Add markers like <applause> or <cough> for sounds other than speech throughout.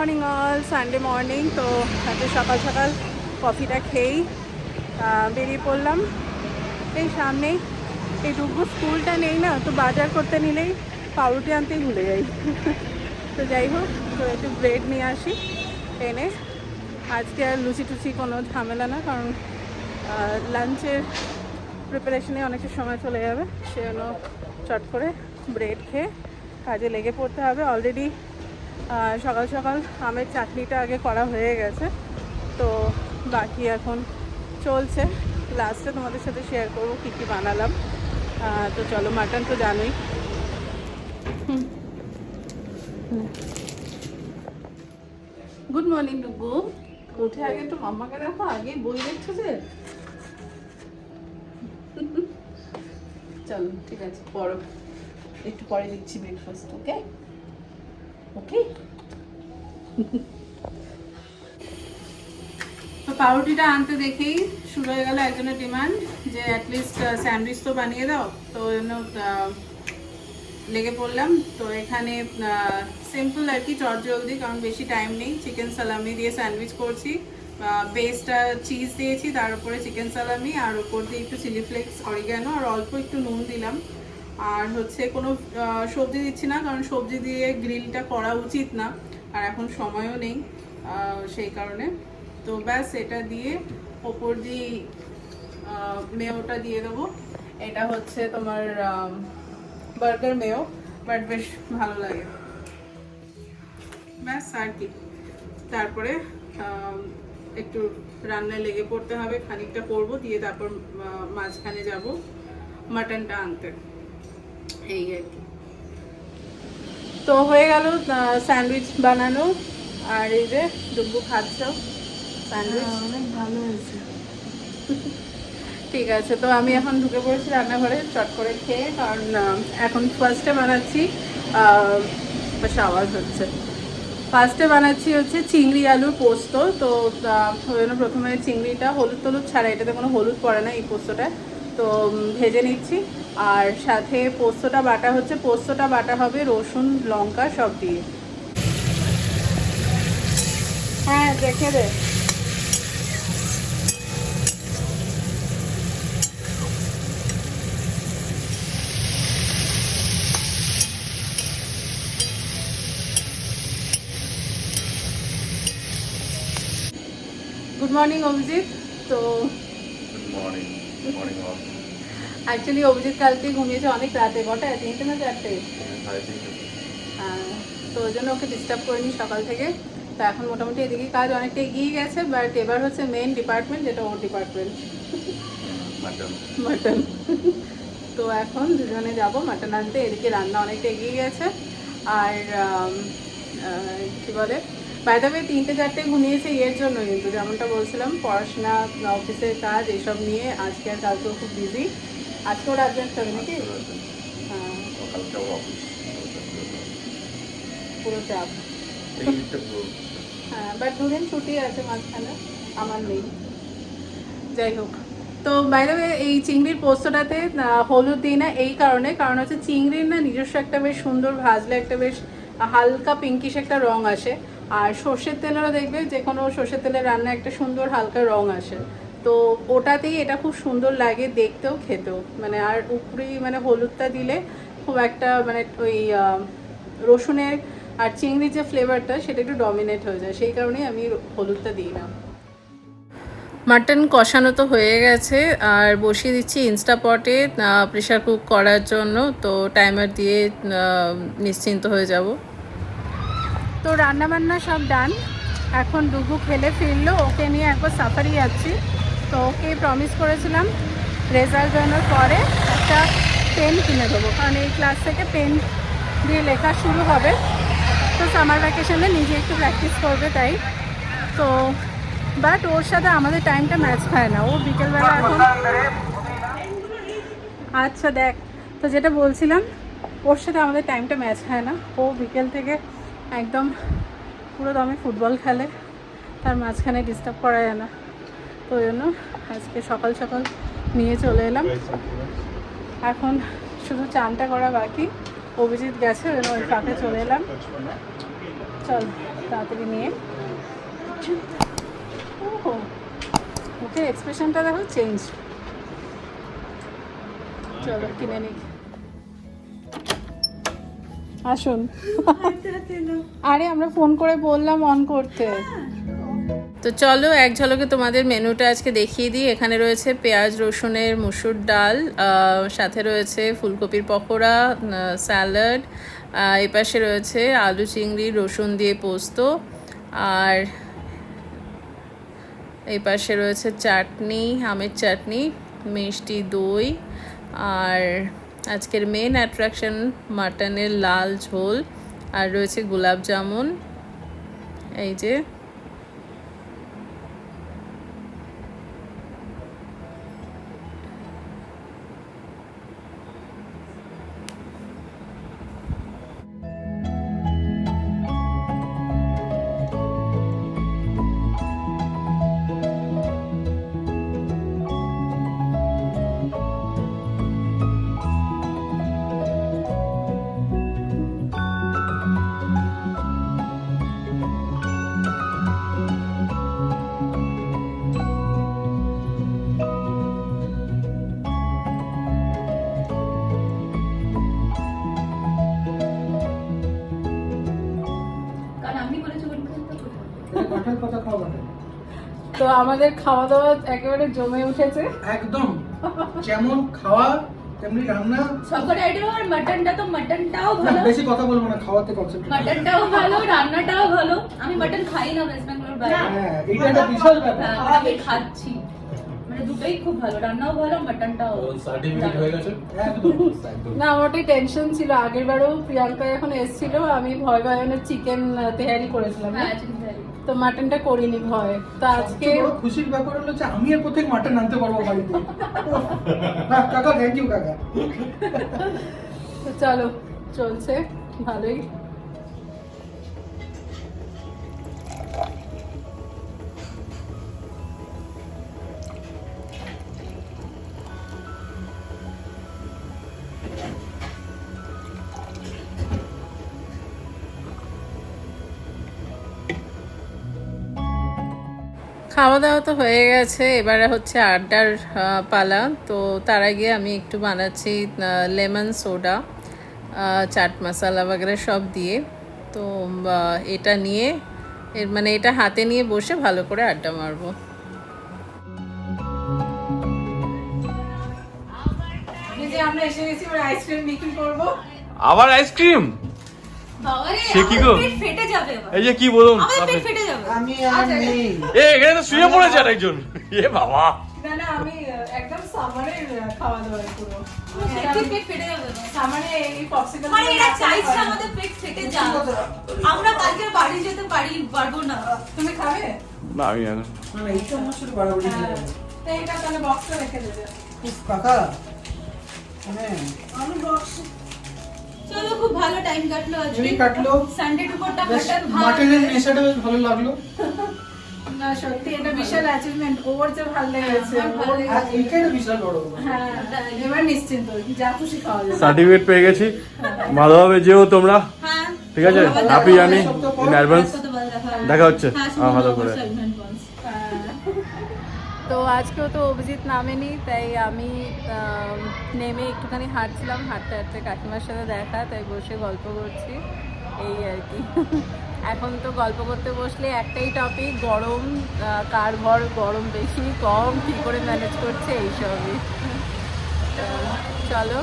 Morning all Sunday morning তো আজকে সকাল সকাল কফিটা খেয়েই বেরিয়ে পড়লাম। এই সামনেই, এই ডুবু স্কুলটা নেই না, তো বাজার করতে নিলেই পাউরুটি আনতেই ভুলে যাই। <laughs> তো যাই হোক, তো একটু ব্রেড নিয়ে আসি, এনে। আজকে আর লুচি টুচি কোনো ঝামেলা না, কারণ লাঞ্চের প্রিপারেশনে অনেকটা সময় চলে যাবে, সেজন্য চট করে ব্রেড খেয়ে কাজে লেগে পড়তে হবে। অলরেডি সকাল সকাল আমের চাটনিটা আগে করা হয়ে গেছে। তো বাকি এখন চলছে। লাস্টে তোমাদের সাথে শেয়ার করব কী কী বানালাম। তো চলো মাটন তো জানোই। গুড মর্নিং ডুবু উঠে আগে একটু মাম্মাকে দেখো আগে বই দেখছ যে? <laughs> চলো ঠিক আছে পড়ো একটু পরে দিচ্ছি ব্রেকফাস্ট ওকে ওকে? তো পাউরুটিটা আনতে দেখেই শুরু হয়ে গেল একজনের ডিমান্ড যে অ্যাটলিস্ট স্যান্ডউইচ তো বানিয়ে দাও। তো জন্য লেগে পড়লাম। তো এখানে সিম্পল আর কি চটজলদি কারণ বেশি টাইম নেই। চিকেন সালামি দিয়ে স্যান্ডউইচ করছি। বেসটা চিজ দিয়েছি, তার উপরে চিকেন সালামি আর উপর দিয়ে একটু চিলি ফ্লেক্স অরিগ্যানো আর অল্প একটু নুন দিলাম। আর হচ্ছে কোনো সবজি দিচ্ছি না, কারণ সবজি দিয়ে গ্রিলটা করা উচিত না, আর এখন সময়ও নেই সেই কারণে। তো ব্যাস, এটা দিয়ে ওপর দিয়ে মেয়োটা দিয়ে দেবো। এটা হচ্ছে তোমার বার্গার মেয়ো, বাট বেশ ভালো লাগে। ব্যাস, আর কি। তারপরে একটু রান্নায় লেগে পড়তে হবে, খানিকটা করব, দিয়ে তারপর মাঝখানে যাব, মাটনটা আনতে। এই আর কি। তো হয়ে গেল স্যান্ডউইচ বানানো আর এই যে ডুব্বু খাচ্ছ স্যান্ডউইচ। অনেক ভালো হয়েছে। ঠিক আছে তো আমি এখন ঢুকে পড়েছি রান্নাঘরে চট করে খেয়ে কারণ এখন ফার্স্টে বানাচ্ছি আওয়াজ হচ্ছে। ফার্স্টে বানাচ্ছি হচ্ছে চিংড়ি আলুর পোস্ত তো প্রথমে চিংড়িটা হলুদ টলুদ ছাড়া এটাতে কোনো হলুদ পড়ে না এই পোস্তটা তো ভেজে নিচ্ছি। আর সাথে পোস্তটা বাটা হচ্ছে, পোস্তটা বাটা হবে রসুন, লঙ্কা সব দিয়ে। হ্যাঁ দেখে দে। গুড মর্নিং অভিজিৎ তো Good অ্যাকচুয়ালি অভিজিৎ কালকে ঘুমিয়েছে অনেক রাতে কটায় তিনটে না চারটে? হ্যাঁ, তো ওই জন্য ওকে ডিস্টার্ব করিনি সকাল থেকে। তো এখন মোটামুটি এদিকে কাজ অনেকটা এগিয়ে গেছে বাট এবার হচ্ছে মেন ডিপার্টমেন্ট যেটা ওর ডিপার্টমেন্ট. মাটন তো এখন দুজনে যাব মাটন আনতে। এদিকে রান্না অনেকটা এগিয়ে গেছে। আর কি বলে? বাইদাবে তিনটে চারটে ঘুমিয়েছে ইয়ের জন্য কিন্তু যেমনটা বলছিলাম পড়াশোনা অফিসের কাজ এইসব নিয়ে আজকে আর কালকেও খুব বিজি আজকেও রাত জাগতে হবে নাকি? হ্যাঁ। পুরো চাপ। হ্যাঁ বাট দুদিন ছুটি আছে মাঝখানে আমার নেই। যাই হোক। তো বাইরে এই চিংড়ির পোস্তটাতে হলুদ দিই না এই কারণে কারণ হচ্ছে চিংড়ির না নিজস্ব একটা বেশ সুন্দর ভাজলে একটা বেশ হালকা পিঙ্কিশ একটা রং আসে। আর সর্ষের তেলেরও দেখবে যে কোনো সর্ষের তেলের রান্না একটা সুন্দর হালকা রং আসে। তো ওটাতেই এটা খুব সুন্দর লাগে দেখতেও, খেতেও। মানে আর উপরেই মানে হলুদটা দিলে খুব একটা মানে ওই রসুনের আর চিংড়ির যে ফ্লেভারটা সেটা একটু ডমিনেট হয়ে যায়। সেই কারণেই আমি হলুদটা দিই না। মাটন কষানো তো হয়ে গেছে, আর বসিয়ে দিচ্ছি ইনস্টাপটে প্রেশার কুক করার জন্য। তো টাইমার দিয়ে নিশ্চিন্ত হয়ে যাব। তো রান্না বান্না সব ডান এখন ডুবু খেলে ফিরলো, ওকে নিয়ে একবার সাফারি যাচ্ছি। তো ওকে প্রমিস করেছিলাম রেজাল্ট বেরোনোর পরে একটা পেন কিনে দেবো। কারণ এই ক্লাস থেকে পেন দিয়ে লেখা শুরু হবে। তো সামার ভ্যাকেশনে নিজে একটু প্র্যাকটিস করবে তাই। তো বাট ওর সাথে আমাদের টাইমটা ম্যাচ খায় না। ও বিকেলবেলা এখন আচ্ছা দেখ, তো যেটা বলছিলাম, ওর সাথে আমাদের টাইমটা ম্যাচ খায় না। ও বিকেল থেকে একদম পুরো দমে ফুটবল খেলে, তার মাঝখানে ডিস্টার্ব করা যায় না। তো ওই জন্য আজকে সকাল সকাল নিয়ে চলে এলাম। এখন শুধু চানটা করা বাকি, অভিজিৎ গেছে, ওই জন্য ওই ফাঁকে চলে এলাম। চল, তাড়াতাড়ি নিয়ে। ওহো মুখের এক্সপ্রেশনটা দেখো চেঞ্জ চলো, কিনে নিই। আসুন। আরে, আমরা ফোন করে বললাম অন করতে। তো চলো, এক ঝলকে তোমাদের মেনুটা আজকে দেখিয়ে দিই। এখানে রয়েছে পেঁয়াজ, রসুনের মুসুর ডাল সাথে রয়েছে ফুলকপির পকোড়া স্যালাড এপাশে রয়েছে আলু চিংড়ি, রসুন দিয়ে পোস্ত, আর এই পাশে রয়েছে চাটনি, আমের চাটনি, মিষ্টি দই, আর আজকের মেন অ্যাট্রাকশন মাটনের লাল ঝোল আর রয়েছে গোলাপ জামুন। এই যে আমাদের খাওয়া দাওয়া একেবারে জমে উঠেছে। একদম। যেমন খাওয়া তেমনি রান্না। সবকটা আইটেম আর মাটনটা তো মাটনটাও না, ভালো। বেশি কথা বলব না খাওয়াতে কনসেপ্ট মাটনটাও ভালো রান্নাটাও ভালো। আমি মাটন খাই না ওয়েস্ট বেঙ্গলের বাইরে। হ্যাঁ এটা একটা বিশাল ব্যাপার। হ্যাঁ, আমি খাচ্ছি। মানে দুটোই খুব ভালো রান্নাও ভালো মাটনটাও সার্টিফিকেট হয়ে গেছে? না আমার ওটাই টেনশন ছিল। আগের বারও প্রিয়াঙ্কা যখন এসেছিল আমি ভয় ভয়ানের চিকেন তেহারি করেছিলাম। হ্যাঁ। তো মাটনটা করিনি ভয়। তো আজকে খুশির ব্যাপার হলো যে আমি এর প্রত্যেক মাটন আনতে পারব বাড়িতে। কাকা থ্যাংক ইউ কাকা। তো চলো চলছে ভালোই। খাওয়া দাওয়া তো হয়ে গেছে। এবারে হচ্ছে আড্ডার পালা। তো তার আগে আমি একটু বানাচ্ছি লেমন সোডা চাট মশলা বগেরা সব দিয়ে। তো এটা নিয়ে এর মানে এটা হাতে নিয়ে বসে ভালো করে আড্ডা মারবো। আমরা এসে গেছি আইসক্রিম বিক্রি করব। আবার আইসক্রিম সে কি গো? এই যে কি বলুন? আমার পেট ফেটে যাবে। আমি আর নেই এ এখানে তো শুয়ে পড়েছে আর একজন। এ বাবা। না না আমি একদম সামারের খাওয়া দাওয়া পুরো সত্যি পেট ফেটে যাবে। এবার। সামারে এই পপসিকল এরা চাইছে আমাদের পেট ফেটে যাক। আমরা কালকে বাড়ি যেতে পারি পারব না। তুমি খাবে? না আমি না। না এইটা আমার সাথে বাড়াবাড়ি। যাবে। তো এটা তাহলে বক্সে রেখে দেবে। কাকা। আমি বক্স চলো খুব ভালো টাইম কাটলো আজকে। কাটলো। সানডে মাটনের নেশাটা বেশ ভালো লাগল। না সত্যি এটা বিশাল অ্যাচিভমেন্ট ওর যে ভালো লেগেছে আমার ভালো ওর- আর একটা বিশাল বড় হ্যাঁ এবার নিশ্চিন্ত যা খুশি খাওয়া যাবে। সার্টিফিকেট পেয়ে গেছি। ভালোভাবে যেও তোমরা। হ্যাঁ ঠিক আছে? হ্যাপি দেখা জানি ইন অ্যাডভান্স দেখা হচ্ছে। হ্যাঁ, হ্যাঁ, ভালো করে। আজকেও তো অভিজিৎ নামেনি, তাই আমি নেমে একটুখানি হাঁটছিলাম, হাঁটতে হাঁটতে কাকিমার সাথে দেখা, তাই বসে গল্প করছি, এই আর কি। এখন তো গল্প করতে বসলে একটাই টপিক গরম কার ঘর গরম বেশি, কম, কী করে ম্যানেজ করছে, এইসবই। চলো,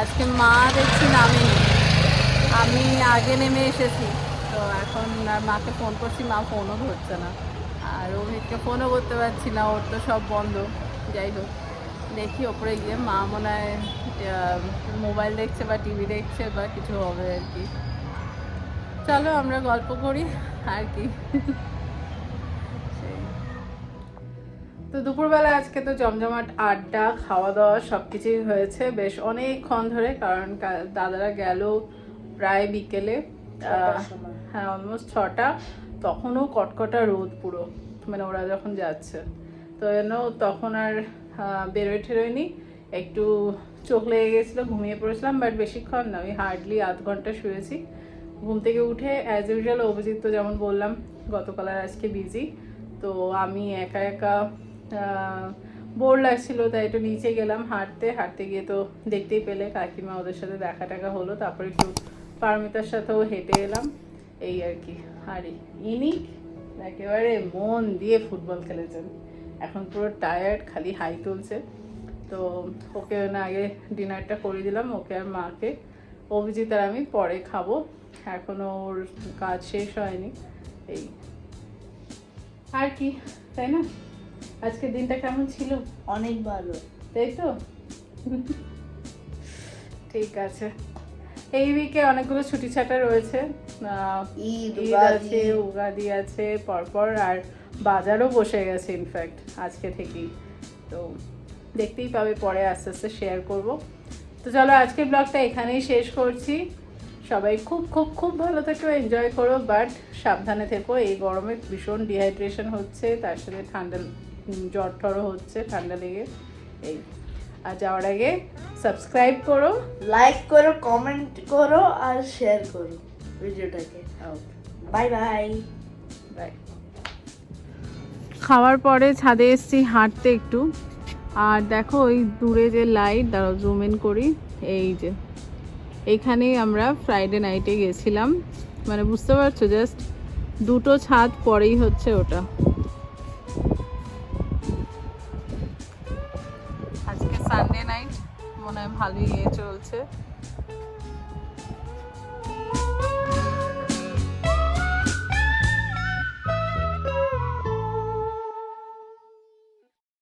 আজকে মা দেখছি নামেনি। আমি আগে নেমে এসেছি, তো এখন আর মাকে ফোন করছি, মা ফোনও ধরছে না। আর অভিজিৎকে ফোনও করতে পারছি না ওর তো সব বন্ধ। যাই হোক দেখি ওপরে গিয়ে মা মনে হয় মোবাইল দেখছে বা টিভি দেখছে বা কিছু হবে আর কি। চলো আমরা গল্প করি আর কি। তো দুপুরবেলা আজকে তো জমজমাট আড্ডা খাওয়া দাওয়া সব কিছুই হয়েছে বেশ অনেকক্ষণ ধরে কারণ দাদারা গেল প্রায় বিকেলে হ্যাঁ অলমোস্ট ছটা। তখনও কটকটা রোদ পুরো। মানে ওরা যখন যাচ্ছে। তো যেন তখন আর বেরোয় ঠেরোয়নি। একটু চোখ লেগে গেছিল, ঘুমিয়ে পড়েছিলাম বাট বেশিক্ষণ না, আমি হার্ডলি আধ ঘণ্টা শুয়েছি। ঘুম থেকে উঠে অ্যাজ ইউজুয়াল অভিজিৎ তো যেমন বললাম, গতকাল আর আজকে বিজি তো আমি একা একা বোর লাগছিল, তাই একটু নিচে গেলাম হাঁটতে। হাঁটতে গিয়ে তো দেখতেই পেলে, কাকিমা ওদের সাথে দেখা টাকা হলো, তারপরে একটু পারমিতার সাথেও হেঁটে এলাম। এই আর কি। আর ইনি একেবারে মন দিয়ে ফুটবল খেলেছেন। এখন পুরো টায়ার্ড খালি হাই তুলছে। তো ওকে না আগে ডিনারটা করে দিলাম ওকে আর মাকে। অভিজিৎ আর আমি পরে খাব। এখনও ওর কাজ শেষ হয়নি। এই। আর কি তাই না? আজকের দিনটা কেমন ছিল? অনেক ভালো। তাই তো? ঠিক আছে। এই উইকে অনেকগুলো ছুটি ছাটা রয়েছে। ঈদ। আছে উগাদি আছে পরপর আর বাজারও বসে গেছে ইনফ্যাক্ট আজকে থেকেই। তো দেখতেই পাবে পরে আস্তে আস্তে শেয়ার করব। তো চলো আজকের ব্লগটা এখানেই শেষ করছি। সবাই খুব খুব খুব ভালো থেকো এনজয় করো বাট সাবধানে থেকো। এই গরমে ভীষণ ডিহাইড্রেশন হচ্ছে তার সাথে ঠান্ডা জ্বর টরও হচ্ছে ঠান্ডা লেগে। এই। আর যাওয়ার আগে সাবস্ক্রাইব করো লাইক করো কমেন্ট করো আর শেয়ার করো ভিডিওটাকে। বাই বাই বাই খাওয়ার পরে ছাদে এসেছি হাঁটতে একটু। আর দেখো ওই দূরে যে লাইট দাঁড়াও জুম ইন করি এই যে। এইখানেই আমরা ফ্রাইডে নাইটে গেছিলাম। মানে বুঝতে পারছ জাস্ট দুটো ছাদ পরেই হচ্ছে ওটা। ভালোই ইয়ে চলছে।